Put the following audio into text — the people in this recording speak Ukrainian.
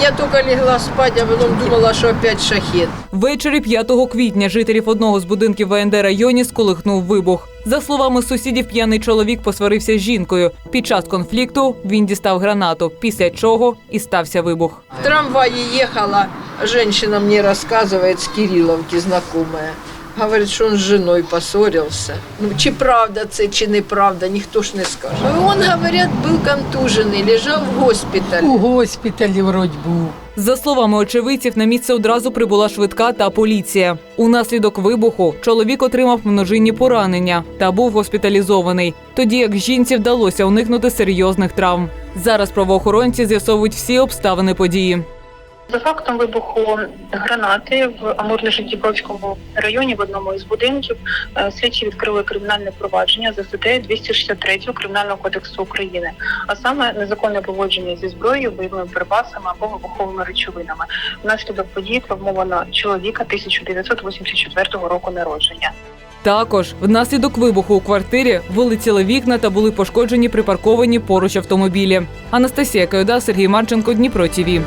Я тільки легла спати, а потім думала, що опять шахет. Ввечері 5 квітня жителів одного з будинків ВНД районі сколихнув вибух. За словами сусідів, п'яний чоловік посварився з жінкою. Під час конфлікту він дістав гранату, після чого і стався вибух. В трамвае ехала, женщина мне рассказывает с Кирилловки, знакомая. Говорит, що він з жіною поссорился. Ну, чи правда це, чи неправда, ніхто ж не скаже. Ну, Он, говорят, був контужений, лежав в госпіталі. У госпіталі вроді був. За словами очевидців, на місце одразу прибула швидка та поліція. Унаслідок вибуху чоловік отримав множинні поранення та був госпіталізований. Тоді як жінці вдалося уникнути серйозних травм. Зараз правоохоронці з'ясовують всі обставини події. За фактом вибуху гранати в Амурно-Житібровському районі в одному із будинків е, слідчі відкрили кримінальне провадження за статтею 263 Кримінального кодексу України, а саме незаконне поводження зі зброєю, бойовими припасами або вибуховими речовинами. Внаслідок події травмовано чоловіка 1984 року народження. Також внаслідок вибуху у квартирі вилетіли вікна та були пошкоджені припарковані поруч автомобілі. Анастасія Кайода, Сергій Марченко, Дніпро ТІВІ.